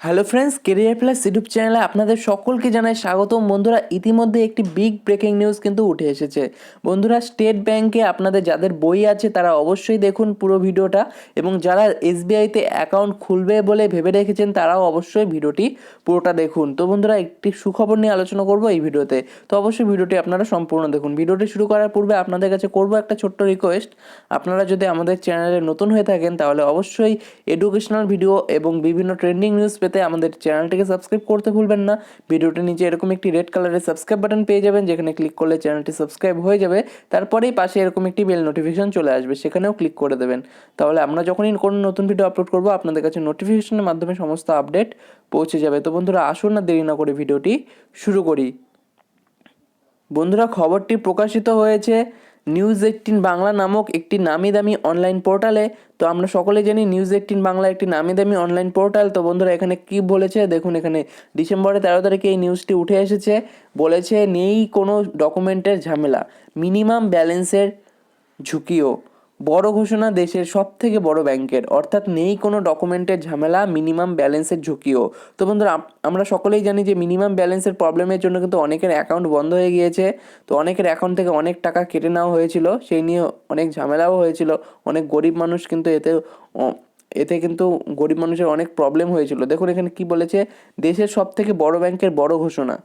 Hello friends career plus YouTube চ্যানেলে আপনাদের সকলকে জানাই স্বাগতম। বন্ধুরা, ইতিমধ্যে একটি বিগ ব্রেকিং নিউজ কিন্তু উঠে এসেছে। বন্ধুরা স্টেট ব্যাংকে আপনাদের যাদের বই আছে, তারা অবশ্যই দেখুন পুরো ভিডিওটা এবং যারা এসবিআইতে অ্যাকাউন্ট খুলবে বলে ভেবে রেখেছেন, তারাও অবশ্যই ভিডিওটি পুরোটা দেখুন। তো বন্ধুরা, একটি সুখবর নিয়ে আলোচনা করব এই ভিডিওতে। তো অবশ্যই ভিডিওটি আপনারা সম্পূর্ণ দেখুন। ভিডিওটি শুরু করার পূর্বে আপনাদের কাছে করব একটা ছোট্ট রিকোয়েস্ট আপনারা যদি আমাদের চ্যানেলে নতুন হয়ে থাকেন, তাহলে অবশ্যই এডুকেশনাল ভিডিও এবং বিভিন্ন ট্রেন্ডিং নিউজ পেতে আমাদের চ্যানেলটিকে সাবস্ক্রাইব করতে ভুলবেন না। ভিডিওটির নিচে এরকম একটি রেড কালারের সাবস্ক্রাইব বাটন পেয়ে যাবেন, যেখানে ক্লিক করলে চ্যানেলটি সাবস্ক্রাইব হয়ে যাবে। তারপরেই পাশে এরকম একটি বেল নোটিফিকেশন চলে আসবে, সেখানেও ক্লিক করে দেবেন। তাহলে আমরা যখনই কোনো নতুন ভিডিও আপলোড করব, আপনাদের কাছে নোটিফিকেশনের মাধ্যমে সমস্ত আপডেট পৌঁছে যাবে। তো বন্ধুরা, আসুন না দেরি না করে ভিডিওটি শুরু করি। বন্ধুরা, খবরটি প্রকাশিত হয়েছে নিউজ এইটিন বাংলা নামক একটি নামি দামি অনলাইন পোর্টালে তো আমরা সকলে জানি নিউজ এইটিন বাংলা একটি নামি দামি অনলাইন পোর্টাল তো বন্ধুরা, এখানে কি বলেছে? দেখুন, এখানে ডিসেম্বরের তেরো তারিখে এই নিউজটি উঠে এসেছে। বলেছে, নেই কোনো ডকুমেন্টের ঝামেলা। মিনিমাম ব্যালেন্সের ঝুঁকিও। বড় ঘোষণা দেশের সব থেকে বড় ব্যাংকের। অর্থাৎ নেই কোনো ডকুমেন্টের ঝামেলা, মিনিমাম ব্যালেন্সের ঝুঁকিও। তো বন্ধুরা আমরা সকলেই জানি যে মিনিমাম ব্যালেন্সের প্রবলেমের জন্য কিন্তু অনেকের অ্যাকাউন্ট বন্ধ হয়ে গিয়েছে। তো অনেকের অ্যাকাউন্ট থেকে অনেক টাকা কেটে নেওয়া হয়েছিল, সেই নিয়ে অনেক ঝামেলাও হয়েছিল। অনেক গরিব মানুষ কিন্তু এতে এতে কিন্তু গরিব মানুষের অনেক প্রবলেম হয়েছিল। দেখুন এখানে কি বলেছে, দেশের সব থেকে বড় ব্যাংকের বড় ঘোষণা।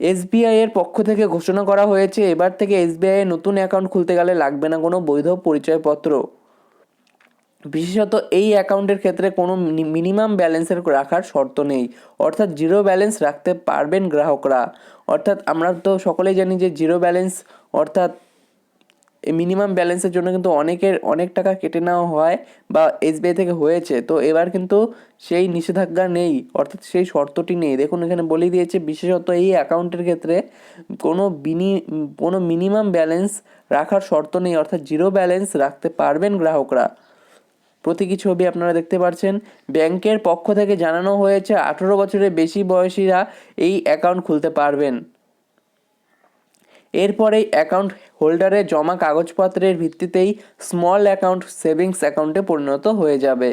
এসবিআই এর পক্ষ থেকে ঘোষণা করা হয়েছে, এবার থেকে এসবিআই নতুন অ্যাকাউন্ট খুলতে গেলে লাগবে না কোনো বৈধ পরিচয়পত্র। বিশেষত এই অ্যাকাউন্টের ক্ষেত্রে কোনো মিনিমাম ব্যালেন্সের রাখার শর্ত নেই। অর্থাৎ জিরো ব্যালেন্স রাখতে পারবেন গ্রাহকরা। অর্থাৎ আমরা তো সকলেই জানি যে জিরো ব্যালেন্স অর্থাৎ এই মিনিমাম ব্যালেন্সের জন্য কিন্তু অনেকের অনেক টাকা কেটে নেওয়া হয় বা এসবিআই থেকে হয়েছে। তো এবার কিন্তু সেই নিষেধাজ্ঞা নেই, অর্থাৎ সেই শর্তটি নেই। দেখুন, এখানে বলে দিয়েছে, বিশেষত এই অ্যাকাউন্টের ক্ষেত্রে কোনো বিনি কোনো মিনিমাম ব্যালেন্স রাখার শর্ত নেই, অর্থাৎ জিরো ব্যালেন্স রাখতে পারবেন গ্রাহকরা। প্রতীকী ছবি আপনারা দেখতে পাচ্ছেন। ব্যাংকের পক্ষ থেকে জানানো হয়েছে, আঠেরো বছরের বেশি বয়সীরা এই অ্যাকাউন্ট খুলতে পারবেন। এরপরেই অ্যাকাউন্ট হোল্ডারের জমা কাগজপত্রের ভিত্তিতেই স্মল অ্যাকাউন্ট সেভিংস অ্যাকাউন্টে পরিণত হয়ে যাবে।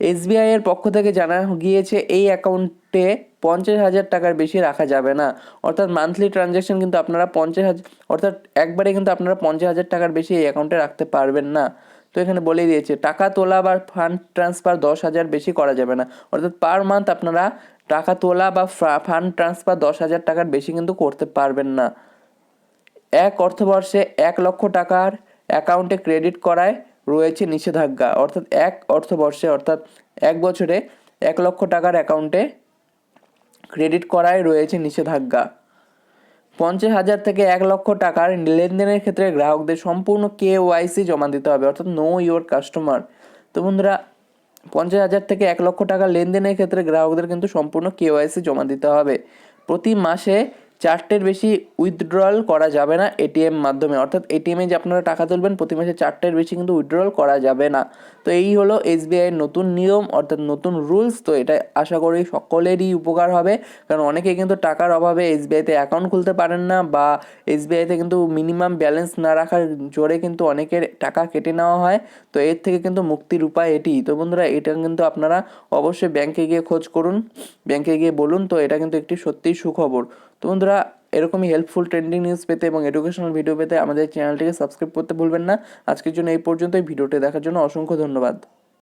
এসবিআই এর পক্ষ থেকে জানা গিয়েছে, এই অ্যাকাউন্টে পঞ্চাশ হাজার টাকার বেশি রাখা যাবে না। অর্থাৎ মান্থলি ট্রানজ্যাকশন কিন্তু আপনারা পঞ্চাশ হাজার অর্থাৎ একবারে কিন্তু আপনারা পঞ্চাশ হাজার টাকার বেশি এই অ্যাকাউন্টে রাখতে পারবেন না। তো এখানে বলে দিয়েছে, টাকা তোলা বা ফান্ড ট্রান্সফার দশ হাজার বেশি করা যাবে না। অর্থাৎ পার মান্থ আপনারা টাকা তোলা বা ফান্ড ট্রান্সফার দশ হাজার টাকার বেশি কিন্তু করতে পারবেন না। এক অর্থবর্ষে এক লক্ষ টাকার অ্যাকাউন্টে ক্রেডিট করায় রয়েছে নিষেধাজ্ঞা। অর্থাৎ এক অর্থবর্ষে, অর্থাৎ এক বছরে এক লক্ষ টাকার অ্যাকাউন্টে ক্রেডিট করায় রয়েছে নিষেধাজ্ঞা। পঞ্চাশ হাজার থেকে এক লক্ষ টাকার লেনদেনের ক্ষেত্রে গ্রাহকদের সম্পূর্ণ কে ওয়াইসি জমা দিতে হবে, অর্থাৎ নো ইওর কাস্টমার। তো বন্ধুরা, পঞ্চাশ হাজার থেকে এক লক্ষ টাকা লেনদেনের ক্ষেত্রে গ্রাহকদের কিন্তু সম্পূর্ণ কেওয়াইসি জমা দিতে হবে। প্রতি মাসে চারটের বেশি উইথড্রল করা যাবে না এটিএম মাধ্যমে। অর্থাৎ এটিএমে যে আপনারা টাকা তুলবেন, প্রতি মাসে চারটের বেশি কিন্তু উইথড্রল করা যাবে না। তো এই হলো এসবিআই এর নতুন নিয়ম, অর্থাৎ নতুন রুলস তো এটা আশা করি সকলেরই উপকার হবে। কারণ অনেকে কিন্তু টাকার অভাবে এসবিআইতে অ্যাকাউন্ট খুলতে পারেন না বা এসবিআইতে কিন্তু মিনিমাম ব্যালেন্স না রাখার জোরে কিন্তু অনেকের টাকা কেটে নেওয়া হয়। তো এর থেকে কিন্তু মুক্তির উপায় এটি। তো বন্ধুরা, এটা কিন্তু আপনারা অবশ্যই ব্যাংকে গিয়ে খোঁজ করুন। ব্যাংকে গিয়ে বলুন। তো এটা কিন্তু একটি সত্যিই সুখবর। তো বন্ধুরা, এরকমই হেল্পফুল ট্রেন্ডিং নিউজ পেতে এবং এডুকেশনাল ভিডিও পেতে আমাদের চ্যানেলটিকে সাবস্ক্রাইব করতে ভুলবেন না। আজকের জন্য এই পর্যন্তই। ভিডিওটি দেখার জন্য অসংখ্য ধন্যবাদ।